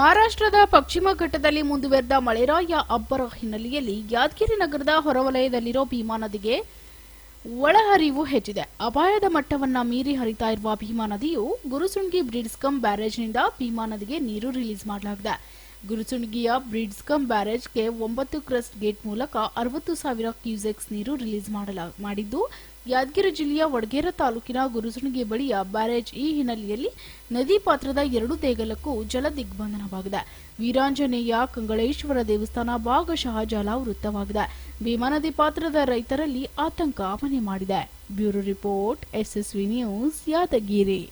ಮಹಾರಾಷ್ಟ್ರದ ಪಶ್ಚಿಮ ಘಟ್ಟದಲ್ಲಿ ಮುಂದುವರೆದ ಮಳೆರಾಯ ಅಬ್ಬರ ಹಿನ್ನೆಲೆಯಲ್ಲಿ ಯಾದಗಿರಿ ನಗರದ ಹೊರವಲಯದಲ್ಲಿರೋ ಭೀಮಾ ನದಿಗೆ ಒಳಹರಿವು ಹೆಚ್ಚಿದೆ. ಅಪಾಯದ ಮಟ್ಟವನ್ನ ಮೀರಿ ಹರಿತಾ ಇರುವ ಭೀಮಾ ನದಿಯು ಗುರುಸುಂಡಿ ಬ್ರಿಡ್ಸ್ಕಂ ಬ್ಯಾರೇಜ್ನಿಂದ ಭೀಮಾ ನದಿಗೆ ನೀರು ರಿಲೀಸ್ ಮಾಡಲಾಗಿದೆ. ಗುರುಸುಂಗಿಯ ಬ್ರಿಡ್ಸ್ಕಂ ಬ್ಯಾರೇಜ್ಗೆ ಒಂಬತ್ತು ಕ್ರಸ್ಟ್ ಗೇಟ್ ಮೂಲಕ ಅರವತ್ತು ಸಾವಿರ ಕ್ಯೂಸೆಕ್ಸ್ ನೀರು ರಿಲೀಸ್ ಮಾಡಲ, ಮಾಡಿದ್ದು, ಯಾದಗಿರಿ ಜಿಲ್ಲೆಯ ವಡಗೇರ ತಾಲೂಕಿನ ಗುರುಸುಣಗಿ ಬಳಿಯ ಬ್ಯಾರೇಜ್ ಈ ಹಿನ್ನೆಲೆಯಲ್ಲಿ ನದಿ ಪಾತ್ರದ ಎರಡು ದೇಗಲಕ್ಕೂ ಜಲ ದಿಗ್ಬಂಧನವಾಗಿದೆ. ವೀರಾಂಜನೇಯ, ಕಂಗಳೇಶ್ವರ ದೇವಸ್ಥಾನ ಭಾಗಶಃ ಜಲಾವೃತವಾಗಿದೆ ಭೀಮಾ ನದಿ ಪಾತ್ರದ ರೈತರಲ್ಲಿ ಆತಂಕ ಮನೆ ಮಾಡಿದೆ. Bureau report, SSV news, Yadgiri.